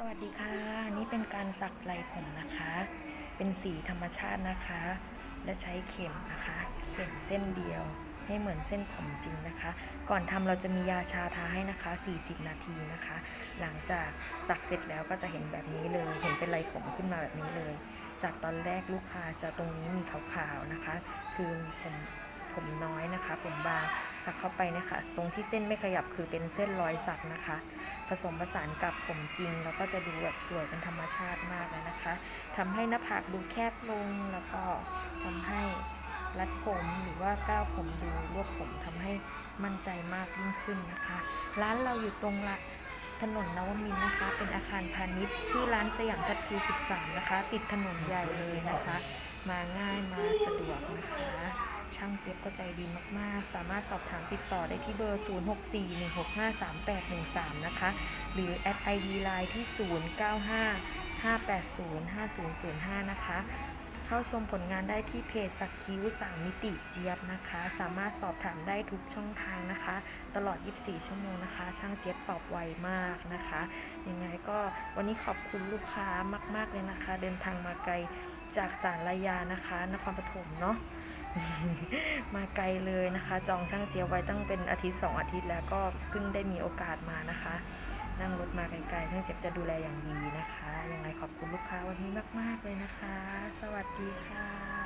สวัสดีค่ะ นี่เป็นการสักไหลผมนะคะ เป็นสีธรรมชาตินะคะ และใช้เข็มนะคะ เข็มเส้นเดียว ให้เหมือนเส้นผมจริงนะคะ ก่อนทำเราจะมียาชาทาให้นะคะ 40 นาทีนะคะ หลังจากสักเสร็จแล้วก็จะเห็นแบบนี้เลย เห็นเป็นไหลผมขึ้นมาแบบนี้เลย จากตอนแรกลูกค้าจะตรงนี้มีขาวๆนะคะ คือผมผมน้อยนะคะ ผมบาง สักเข้าไปนะคะ ตรงที่เส้นไม่ขยับคือเป็นเส้นรอยสักนะคะ ผสมผสานกับผมจริง แล้วก็จะดูแบบสวยเป็นธรรมชาติมากเลยนะคะทำให้หน้าผากดูแคบลงแล้วก็ทำให้รัดผมหรือว่าก้าวผมดูรวบผมทำให้มั่นใจมากยิ่งขึ้นนะคะ ร้านเราอยู่ตรงละถนนนวมินนะคะ เป็นอาคารพาณิชย์ชื่อร้านสยามทัตทู13 นะคะ ติดถนนใหญ่เลยนะคะ มาง่ายมาสะดวกนะคะางเจี๊ยบก็ใจดีมากๆ สามารถสอบถามติดต่อได้ที่เบอร์ 0641653813 นะคะ หรือแอด ID Line ที่ 0955805005 นะคะ เข้าชมผลงานได้ที่เพจสักคิ้ว3มิติเจี๊ยบนะคะ สามารถสอบถามได้ทุกช่องทางนะคะ ตลอด 24 ชั่วโมงนะคะ ช่างเจี๊ยบตอบไวมากนะคะ ยังไงก็วันนี้ขอบคุณลูกค้ามาก ๆเลยนะคะ เดินทางมาไกลจากสารยานะคะ นครปฐมเนาะ มาไกลเลยนะคะ จองช่างเจียวไว้ตั้งเป็นอาทิตย์สองอาทิตย์แล้วก็เพิ่งได้มีโอกาสมานะคะ นั่งรถมาไกลๆช่างเจียบจะดูแลอย่างดีนะคะยังไงขอบคุณลูกค้าวันนี้มากๆเลยนะคะ สวัสดีค่ะ